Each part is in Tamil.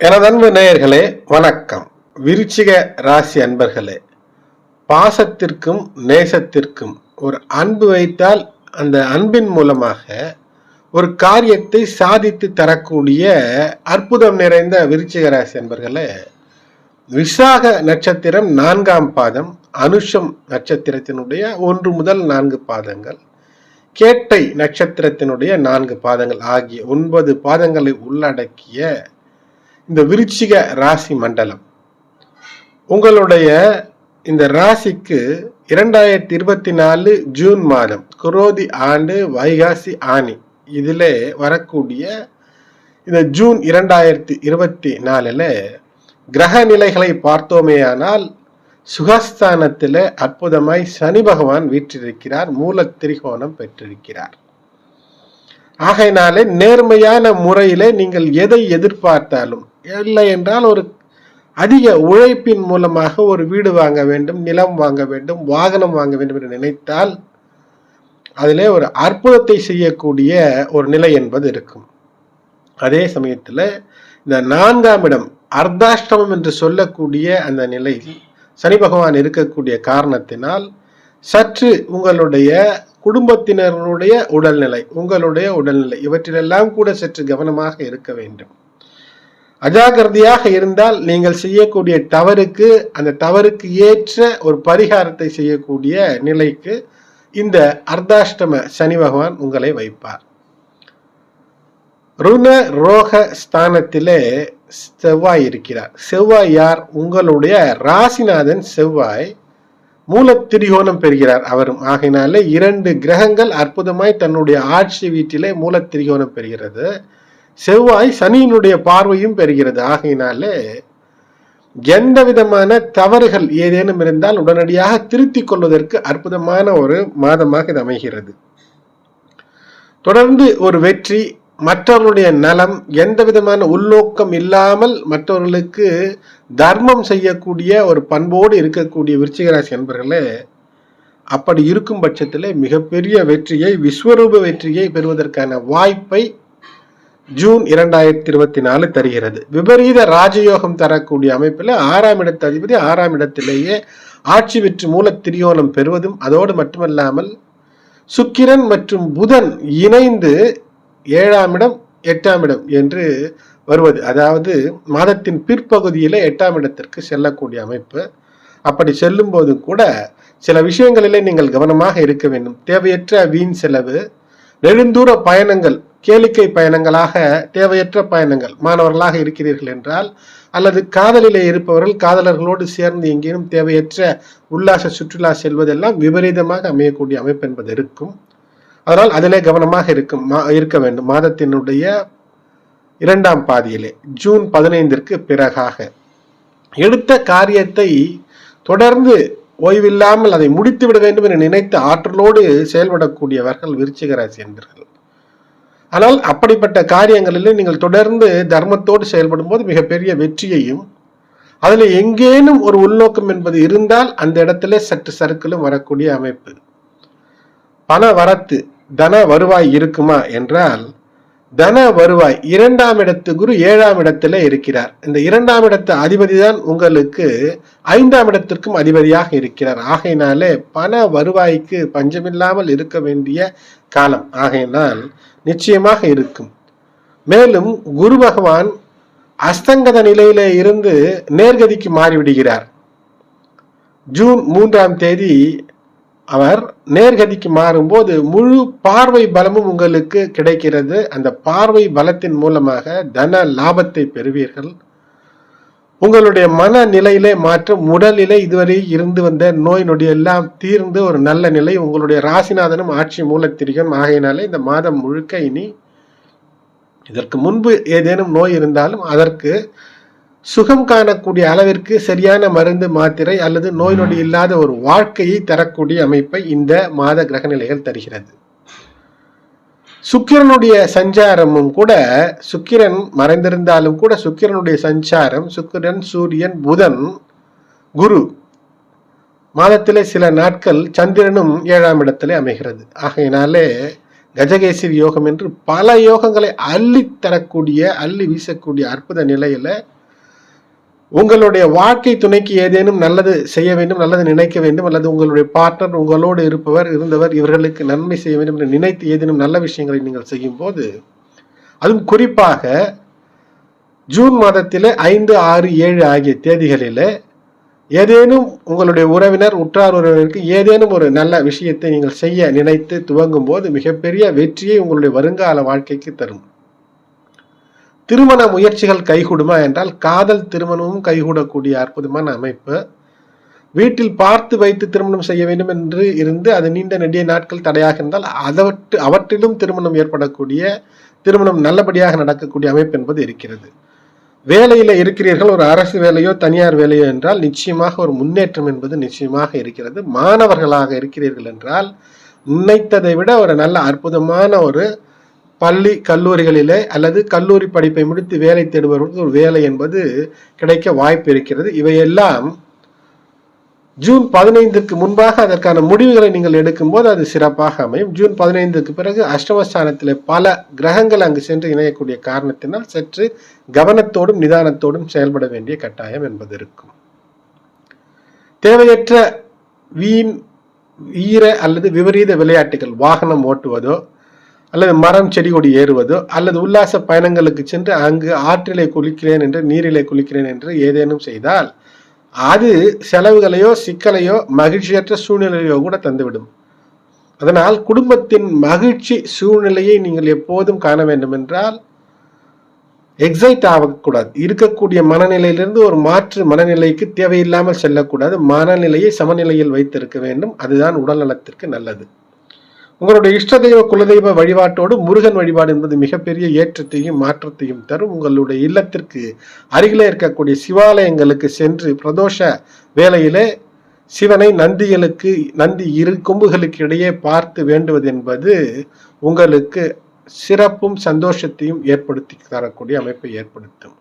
எனதன்பு நேயர்களே வணக்கம். விருச்சிக ராசி அன்பர்களே பாசத்திற்கும் நேசத்திற்கும் ஒரு அன்பு வைத்தால் அந்த அன்பின் மூலமாக ஒரு காரியத்தை சாதித்து தரக்கூடிய அற்புதம் நிறைந்த விருச்சிக ராசி அன்பர்களே விசாக நட்சத்திரம் நான்காம் பாதம் அனுஷம் நட்சத்திரத்தினுடைய ஒன்று முதல் நான்கு பாதங்கள் கேட்டை நட்சத்திரத்தினுடைய நான்கு பாதங்கள் ஆகிய ஒன்பது பாதங்களை உள்ளடக்கிய இந்த விருச்சிக ராசி மண்டலம். உங்களுடைய இந்த ராசிக்கு இரண்டாயிரத்தி இருபத்தி நாலு ஜூன் மாதம் குரோதி ஆண்டு வைகாசி ஆணி இதில் வரக்கூடிய இந்த ஜூன் இரண்டாயிரத்தி இருபத்தி நாலில் கிரக நிலைகளை பார்த்தோமேயானால் சுகஸ்தானத்தில் அற்புதமாய் சனி பகவான் வீற்றிருக்கிறார் மூல திரிகோணம் பெற்றிருக்கிறார். ஆகையினாலே நேர்மையான முறையிலே நீங்கள் எதை எதிர்பார்த்தாலும் இல்லை என்றால் ஒரு அதிக உழைப்பின் மூலமாக ஒரு வீடு வாங்க வேண்டும் நிலம் வாங்க வேண்டும் வாகனம் வாங்க வேண்டும் என்று நினைத்தால் அதிலே ஒரு அற்புதத்தை செய்யக்கூடிய ஒரு நிலை என்பது இருக்கும். அதே சமயத்தில் இந்த நான்காம் இடம் அர்த்தாஷ்டமம் என்று சொல்லக்கூடிய அந்த நிலையில் சனி பகவான் இருக்கக்கூடிய காரணத்தினால் சற்று உங்களுடைய குடும்பத்தினருடைய உடல்நிலை உங்களுடைய உடல்நிலை இவற்றிலெல்லாம் கூட சற்று கவனமாக இருக்க வேண்டும். அஜாகிரதையாக இருந்தால் நீங்கள் செய்யக்கூடிய தவறுக்கு அந்த தவறுக்கு ஏற்ற ஒரு பரிகாரத்தை செய்யக்கூடிய நிலைக்கு இந்த அர்த்தாஷ்டம சனி பகவான் உங்களை வைப்பார். ருண ரோக ஸ்தானத்திலே செவ்வாய் இருக்கிறார். செவ்வாய் யார்? உங்களுடைய ராசிநாதன் செவ்வாய். மூலத்திரிகோணம் பெறுகிறார் அவரும் ஆகையினாலே இரண்டு கிரகங்கள் அற்புதமாய் தன்னுடைய ஆட்சி வீட்டிலே மூலத்திரிகோணம் பெறுகிறது. செவ்வாய் சனியினுடைய பார்வையும் பெறுகிறது. ஆகையினாலே எந்த விதமான தவறுகள் ஏதேனும் இருந்தால் உடனடியாக திருத்திக் கொள்வதற்கு அற்புதமான ஒரு மாதமாக இது அமைகிறது. தொடர்ந்து ஒரு வெற்றி மற்றவர்களுடைய நலம் எந்த விதமான உள்நோக்கம் இல்லாமல் மற்றவர்களுக்கு தர்மம் செய்யக்கூடிய ஒரு பண்போடு இருக்கக்கூடிய விருச்சிகராசி என்பர்களே அப்படி இருக்கும் பட்சத்தில் மிகப்பெரிய வெற்றியை விஸ்வரூப வெற்றியை பெறுவதற்கான வாய்ப்பை ஜூன் இரண்டாயிரத்தி இருபத்தி நாலு தருகிறது. விபரீத ராஜயோகம் தரக்கூடிய அமைப்பில் ஆறாம் இடத்து அதிபதி ஆறாம் இடத்திலேயே ஆட்சி வெற்றி மூல திரியோணம் பெறுவதும் அதோடு மட்டுமல்லாமல் சுக்கிரன் மற்றும் புதன் இணைந்து ஏழாம் இடம் எட்டாம் இடம் என்று வருவது. அதாவது மாதத்தின் பிற்பகுதியில் எட்டாம் இடத்திற்கு செல்லக்கூடிய அமைப்பு. அப்படி செல்லும் போது கூட சில விஷயங்களிலே நீங்கள் கவனமாக இருக்க வேண்டும். தேவையற்ற வீண் செலவு நெடுந்தூர பயணங்கள் கேளிக்கை பயணங்களாக தேவையற்ற பயணங்கள் மாணவர்களாக இருக்கிறீர்கள் என்றால் அல்லது காதலிலே இருப்பவர்கள் காதலர்களோடு சேர்ந்து எங்கேயும் தேவையற்ற உல்லாச சுற்றுலா செல்வதெல்லாம் விபரீதமாக அமையக்கூடிய அமைப்பு என்பது இருக்கும். அதனால் அதிலே கவனமாக இருக்கும் இருக்க வேண்டும். மாதத்தினுடைய இரண்டாம் பாதியிலே ஜூன் பதினைந்திற்கு பிறகாக. எடுத்த காரியத்தை தொடர்ந்து ஓய்வில்லாமல் அதை முடித்து விட வேண்டும் என்று நினைத்த ஆற்றலோடு செயல்படக்கூடியவர்கள் விருச்சிக ராசி என்பர்கள். ஆனால் அப்படிப்பட்ட காரியங்களிலே நீங்கள் தொடர்ந்து தர்மத்தோடு செயல்படும் போது மிகப்பெரிய வெற்றியையும் அதில் எங்கேனும் ஒரு உள்நோக்கம் என்பது இருந்தால் அந்த இடத்துல சற்று சறுக்கலும் வரக்கூடிய அமைப்பு. பண வரத்து தன வருவாய் இருக்குமா என்றால் தன வருவாய் இரண்டாம் இடத்து குரு ஏழாம் இடத்துல இருக்கிறார். இந்த இரண்டாம் இடத்து அதிபதி தான் உங்களுக்கு ஐந்தாம் இடத்திற்கும் அதிபதியாக இருக்கிறார். ஆகையினாலே பண வருவாய்க்கு பஞ்சமில்லாமல் இருக்க வேண்டிய காலம். ஆகையினால் நிச்சயமாக இருக்கும். மேலும் குரு பகவான் அஸ்தங்கத நிலையில இருந்து நேர்கதிக்கு மாறிவிடுகிறார். ஜூன் மூன்றாம் தேதி அவர் நேர்கதிக்கு மாறும்போது முழு பார்வை பலமும் உங்களுக்கு கிடைக்கிறது. அந்த பார்வை பலத்தின் மூலமாக தன லாபத்தை பெறுவீர்கள். உங்களுடைய மன நிலையிலே மாற்றம் உடலிலே இதுவரை இருந்து வந்த நோய் நொடி எல்லாம் தீர்ந்து ஒரு நல்ல நிலை உங்களுடைய ராசிநாதனும் ஆட்சி மூலத்திரிகம். ஆகையினாலே இந்த மாதம் முழுக்க இனி இதற்கு முன்பு ஏதேனும் நோய் இருந்தாலும் அதற்கு சுகம் காணக்கூடிய அளவிற்கு சரியான மருந்து மாத்திரை அல்லது நோய் நொடி இல்லாத ஒரு வாழ்க்கையை தரக்கூடிய அமைப்பை இந்த மாத கிரகநிலைகள் தருகிறது. சுக்கிரனுடைய சஞ்சாரமும் கூட சுக்கிரன் மறைந்திருந்தாலும் கூட சுக்கிரனுடைய சஞ்சாரம் சுக்கிரன் சூரியன் புதன் குரு மாதத்திலே சில நாட்கள் சந்திரனும் ஏழாம் இடத்திலே அமைகிறது. ஆகையினாலே கஜகேசரி யோகம் என்று பல யோகங்களை அள்ளி தரக்கூடிய அள்ளி வீசக்கூடிய அற்புத நிலையில உங்களுடைய வாழ்க்கை துணைக்கு ஏதேனும் நல்லது செய்ய வேண்டும் நல்லது நினைக்க வேண்டும் அல்லது உங்களுடைய பார்ட்னர் உங்களோடு இருப்பவர் இருந்தவர் இவர்களுக்கு நன்மை செய்ய வேண்டும் என்று நினைத்து ஏதேனும் நல்ல விஷயங்களை நீங்கள் செய்யும் போது அதுவும் குறிப்பாக ஜூன் மாதத்தில் ஐந்து ஆறு ஏழு ஆகிய தேதிகளில் ஏதேனும் உங்களுடைய உறவினர் உற்றார் உறவினருக்கு ஏதேனும் ஒரு நல்ல விஷயத்தை நீங்கள் செய்ய நினைத்து துவங்கும் போது மிகப்பெரிய வெற்றியை உங்களுடைய வருங்கால வாழ்க்கைக்கு தரும். திருமண முயற்சிகள் கைகூடுமா என்றால் காதல் திருமணமும் கைகூடக்கூடிய அற்புதமான அமைப்பு. வீட்டில் பார்த்து வைத்து திருமணம் செய்ய வேண்டும் என்று இருந்து அது நீண்ட நெடிய நாட்கள் தடையாக இருந்தால் அதவற்று அவற்றிலும் திருமணம் ஏற்படக்கூடிய திருமணம் நல்லபடியாக நடக்கக்கூடிய அமைப்பு என்பது இருக்கிறது. வேலையில் இருக்கிறீர்கள் ஒரு அரசு வேலையோ தனியார் வேலையோ என்றால் நிச்சயமாக ஒரு முன்னேற்றம் என்பது நிச்சயமாக இருக்கிறது. மாணவர்களாக இருக்கிறீர்கள் என்றால் நினைத்ததை விட ஒரு நல்ல அற்புதமான ஒரு பள்ளி கல்லூரிகளிலே அல்லது கல்லூரி படிப்பை முடித்து வேலை தேடுபவர்களுக்கு ஒரு வேலை என்பது கிடைக்க வாய்ப்பு இருக்கிறது. இவையெல்லாம் ஜூன் பதினைந்துக்கு முன்பாக அதற்கான முடிவுகளை நீங்கள் எடுக்கும்போது அது சிறப்பாக அமையும். ஜூன் பதினைந்துக்கு பிறகு அஷ்டமஸ்தானத்தில் பல கிரகங்கள் அங்கு சென்று இணையக்கூடிய காரணத்தினால் சற்று கவனத்தோடும் நிதானத்தோடும் செயல்பட வேண்டிய கட்டாயம் என்பது இருக்கும். தேவையற்ற வீண் ஈர அல்லது விபரீத விளையாட்டுகள் வாகனம் ஓட்டுவதோ அல்லது மரம் செடி கொடி ஏறுவதோ அல்லது உல்லாச பயணங்களுக்கு சென்று அங்கு ஆற்றிலே குளிக்கிறேன் என்று நீரிலே குளிக்கிறேன் என்று ஏதேனும் செய்தால் அது செலவுகளையோ சிக்கலையோ மகிழ்ச்சியற்ற சூழ்நிலையோ கூட தந்துவிடும். அதனால் குடும்பத்தின் மகிழ்ச்சி சூழ்நிலையை நீங்கள் எப்போதும் காண வேண்டும் என்றால் எக்ஸைட் ஆகக்கூடாது. இருக்கக்கூடிய மனநிலையிலிருந்து ஒரு மாற்று மனநிலைக்கு தேவையில்லாமல் செல்லக்கூடாது. மனநிலையை சமநிலையில் வைத்திருக்க வேண்டும். அதுதான் உடல் நலத்திற்கு நல்லது. உங்களுடைய இஷ்ட தெய்வ குலதெய்வ வழிபாட்டோடு முருகன் வழிபாடு என்பது மிகப்பெரிய ஏற்றத்தையும் மாற்றத்தையும் தரும். உங்களுடைய இல்லத்திற்கு அருகிலே இருக்கக்கூடிய சிவாலயங்களுக்கு சென்று பிரதோஷ வேலையிலே சிவனை நந்திகளுக்கு நந்தி இரு கொம்புகளுக்கு இடையே பார்த்து வேண்டுவது என்பது உங்களுக்கு சிறப்பும் சந்தோஷத்தையும் ஏற்படுத்தி தரக்கூடிய அமைப்பை ஏற்படுத்தும்.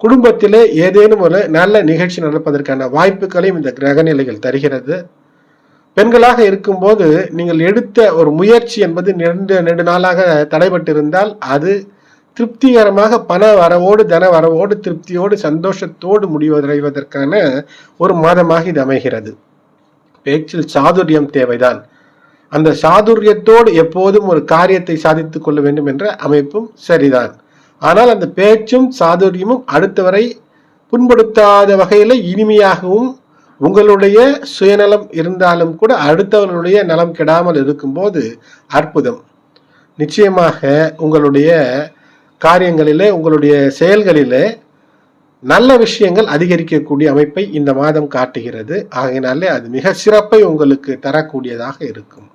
குடும்பத்திலே ஏதேனும் ஒரு நல்ல நிகழ்ச்சி நடப்பதற்கான வாய்ப்புகளையும் இந்த கிரக நிலைகள் தருகிறது. பெண்களாக இருக்கும்போது நீங்கள் எடுத்த ஒரு முயற்சி என்பது நெடு நெடு நாளாக தடைபட்டிருந்தால் அது திருப்திகரமாக பண வரவோடு தன வரவோடு திருப்தியோடு சந்தோஷத்தோடு முடிவடைவதற்கான ஒரு மாதமாக இது அமைகிறது. பேச்சில் சாதுரியம் தேவைதான். அந்த சாதுரியத்தோடு எப்போதும் ஒரு காரியத்தை சாதித்துக் கொள்ள வேண்டும் என்ற அமைப்பும் சரிதான். ஆனால் அந்த பேச்சும் சாதுரியமும் அடுத்தவரை புண்படுத்தாத வகையில் இனிமையாகவும் உங்களுடைய சுயநலம் இருந்தாலும் கூட அடுத்தவர்களுடைய நலம் கெடாமல் இருக்கும்போது அற்புதம். நிச்சயமாக உங்களுடைய காரியங்களிலே உங்களுடைய செயல்களிலே நல்ல விஷயங்கள் அதிகரிக்கக்கூடிய அமைப்பை இந்த மாதம் காட்டுகிறது. ஆகையினாலே அது மிக சிறப்பை உங்களுக்கு தரக்கூடியதாக இருக்கும்.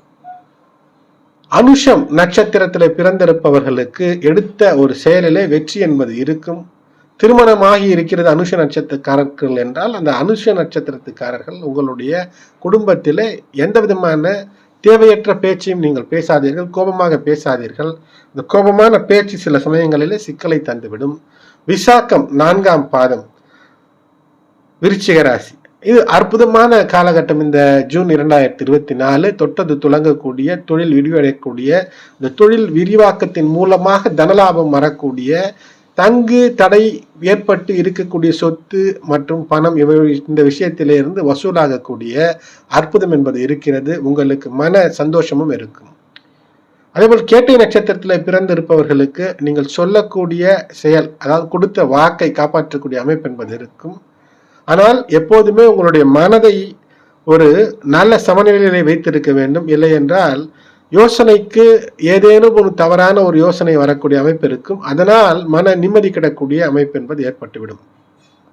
அனுஷம் நட்சத்திரத்தில் பிறந்திருப்பவர்களுக்கு எடுத்த ஒரு செயலிலே வெற்றி என்பது இருக்கும். திருமணமாகி இருக்கிறது அனுஷ நட்சத்திரக்காரர்கள் என்றால் அந்த அனுஷ நட்சத்திரத்துக்காரர்கள் உங்களுடைய குடும்பத்தில் எந்த விதமான தேவையற்ற பேச்சையும் நீங்கள் பேசாதீர்கள் கோபமாக பேசாதீர்கள். இந்த கோபமான பேச்சு சில சமயங்களிலே சிக்கலை தந்துவிடும். விசாக்கம் நான்காம் பாதம் விருச்சிக ராசி. இது அற்புதமான காலகட்டம். இந்த ஜூன் இரண்டாயிரத்தி இருபத்தி நாலு தொட்டது துளங்கக்கூடிய தொழில் விரிவடையக்கூடிய இந்த தொழில் விரிவாக்கத்தின் மூலமாக தனலாபம் வரக்கூடிய தங்கு தடை ஏற்பட்டு இருக்கக்கூடிய சொத்து மற்றும் பணம் இவை இந்த விஷயத்திலிருந்து வசூலாகக்கூடிய அற்புதம் என்பது இருக்கிறது. உங்களுக்கு மன சந்தோஷமும் இருக்கும். அதேபோல் கேட்டை நட்சத்திரத்தில் பிறந்திருப்பவர்களுக்கு நீங்கள் சொல்லக்கூடிய செயல் அதாவது கொடுத்த வாக்கை காப்பாற்றக்கூடிய அமைப்பு என்பது இருக்கும். ஆனால் எப்போதுமே உங்களுடைய மனதை ஒரு நல்ல சமநிலையிலே வைத்திருக்க வேண்டும். இல்லை என்றால் யோசனைக்கு ஏதேனும் ஒரு தவறான ஒரு யோசனை வரக்கூடிய அமைப்பு இருக்கும். அதனால் மன நிம்மதி கிடக்கூடிய அமைப்பு என்பது ஏற்பட்டுவிடும்.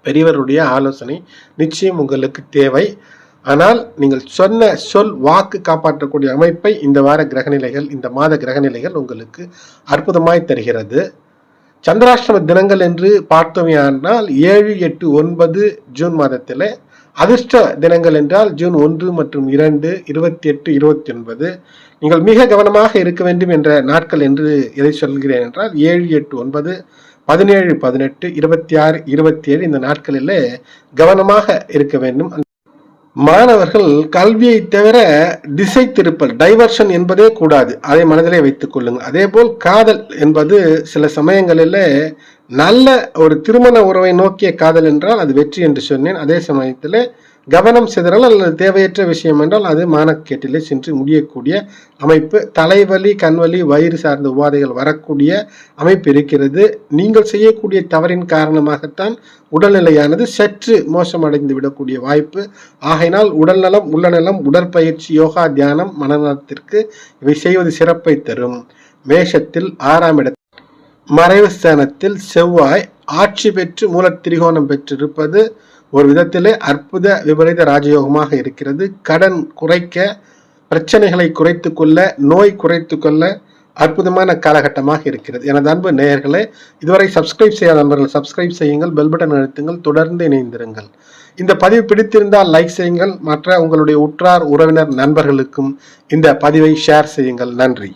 பெரியவருடைய ஆலோசனை நிச்சயம் உங்களுக்கு தேவை. ஆனால் நீங்கள் சொன்ன சொல் வாக்கு காப்பாற்றக்கூடிய அமைப்பை இந்த வார கிரகநிலைகள் இந்த மாத கிரகநிலைகள் உங்களுக்கு அற்புதமாய் தருகிறது. சந்திராஷ்டம தினங்கள் என்று பார்த்தோமையானால் ஏழு எட்டு ஒன்பது ஜூன் மாதத்தில் அதிர்ஷ்ட தினங்கள் என்றால் ஜூன் ஒன்று மற்றும் இரண்டு இருபத்தி எட்டு இருபத்தி ஒன்பது. நீங்கள் மிக கவனமாக இருக்க வேண்டும் என்ற நாட்கள் என்று எதை சொல்கிறேன் என்றால் ஏழு எட்டு ஒன்பது பதினேழு பதினெட்டு இருபத்தி ஆறு இருபத்தி ஏழு இந்த நாட்களில் கவனமாக இருக்க வேண்டும். மாணவர்கள் கல்வியை தவிர திசை திருப்பல் டைவர்ஷன் என்பதே கூடாது. அதை மனதிலே வைத்துக் கொள்ளுங்கள். அதேபோல் காதல் என்பது சில சமயங்களில் நல்ல ஒரு திருமண உறவை நோக்கிய காதல் என்றால் அது வெற்றி என்று சொன்னேன். அதே சமயத்தில் கவனம் சிதறல் அல்லது தேவையற்ற விஷயம் என்றால் அது மானக்கேட்டிலே சென்று முடியக்கூடிய அமைப்பு. தலைவலி கண்வலி வயிறு சார்ந்த உபாதைகள் வரக்கூடிய அமைப்பு இருக்கிறது. நீங்கள் செய்யக்கூடிய தவறின் காரணமாகத்தான் உடல்நிலையானது சற்று மோசமடைந்து விடக்கூடிய வாய்ப்பு. ஆகையினால் உடல்நலம் உள்ளநலம் உடற்பயிற்சி யோகா தியானம் மனநலத்திற்கு இவை செய்வது சிறப்பை தரும். மேஷத்தில் ஆறாம் இடத்தில் மறைவு ஸ்தானத்தில் செவ்வாய் ஆட்சி பெற்று மூலத்திரிகோணம் பெற்றிருப்பது ஒரு விதத்திலே அற்புத விபரீத ராஜயோகமாக இருக்கிறது. கடன் குறைக்க பிரச்சனைகளை குறைத்து கொள்ள நோய் குறைத்து கொள்ள அற்புதமான காலகட்டமாக இருக்கிறது. எனது அன்பு நேயர்களே இதுவரை சப்ஸ்கிரைப் செய்யாத நண்பர்கள் சப்ஸ்கிரைப் செய்யுங்கள் பெல் பட்டன் அழுத்துங்கள் தொடர்ந்து இணைந்திருங்கள். இந்த பதிவு பிடித்திருந்தால் லைக் செய்யுங்கள் மற்ற உங்களுடைய உற்றார் உறவினர் நண்பர்களுக்கும் இந்த பதிவை ஷேர் செய்யுங்கள். நன்றி.